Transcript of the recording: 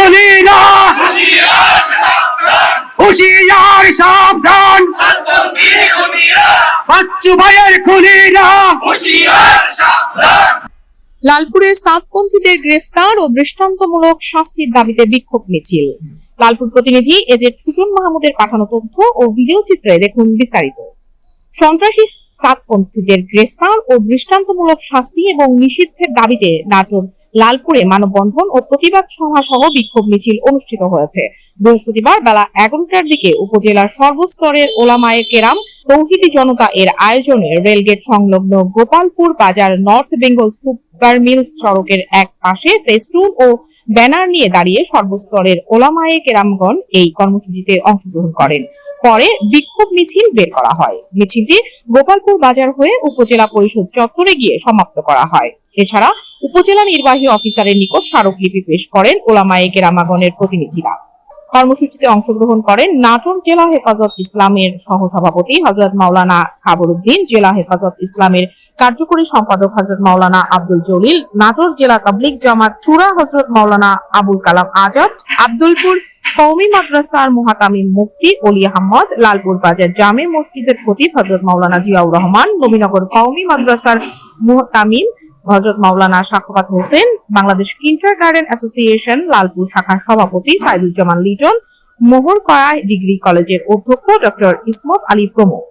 লালপুরের হুশিয়ার সাবধান। লালপুরে সাতপন্থীদের গ্রেফতার ও দৃষ্টান্তমূলক শাস্তির দাবিতে বিক্ষোভ মিছিল। লালপুর প্রতিনিধি এজেন্ট সুজন মাহমুদের পাঠানো তথ্য ও ভিডিও চিত্রে দেখুন বিস্তারিত। সন্ত্রাসী সাতপন্থীদের গ্রেফতার ও দৃষ্টান্তমূলক শাস্তি এবং নিষিদ্ধের দাবিতে নাটোর, লালপুরে মানববন্ধন ও প্রতিবাদ সভা সহ বিক্ষোভ মিছিল অনুষ্ঠিত হয়েছে। বৃহস্পতিবার বেলা এগারোটার দিকে উপজেলার সর্বস্তরের ওলামায়ে কেরাম তৌহিদি জনতা এর আয়োজনে রেলগেট সংলগ্ন গোপালপুর বাজার নর্থ বেঙ্গল সুপার মিল সড়কের এক পাশে ফেস্টুন ও ব্যানার নিয়ে দাঁড়িয়ে সর্বস্তরের ওলামায়ে কেরামগণ এই কর্মসূচিতে অংশগ্রহণ করেন। পরে বিক্ষোভ মিছিল বের করা হয়। মিছিলটি গোপালপুর বাজার হয়ে উপজেলা পরিষদ চত্বরে গিয়ে সমাপ্ত করা হয়। এছাড়া উপজেলা নির্বাহী অফিসারের নিকট স্মারকলিপি পেশ করেন ওলামায়ে কেরামাগণের প্রতিনিধিরা। কর্মসূচিতে অংশগ্রহণ করেন নাটোর জেলা হেফাজত ইসলামের সহসভাপতি হজরত মাওলানা খাবরুদ্দিন জেলা হেফাজত ইসলামের কার্যকরী সম্পাদক হজরত মাওলানা আব্দুল জলিল, নাটোর জেলা তাবলিগ জামাত চূড়া হজরত মাওলানা আবুল কালাম আজাদ, আব্দুলপুর কৌমি মাদ্রাসার মুহাতামিম মুফতি অলি আহমদ, লালপুর বাজার জামে মসজিদের খতিব হজরত মাওলানা জিয়াউর রহমান, নবীনগর কৌমি মাদ্রাসার মুহতামিম Hazrat Maulana Shakfat Hossain, Bangladesh kinder garden association Lalpur শাখার সভাপতি সাইদুজ্জামান লিটন, মোহরকয়া ডিগ্রি কলেজের অধ্যক্ষ ডক্টর ইসমত আলী প্রমুখ।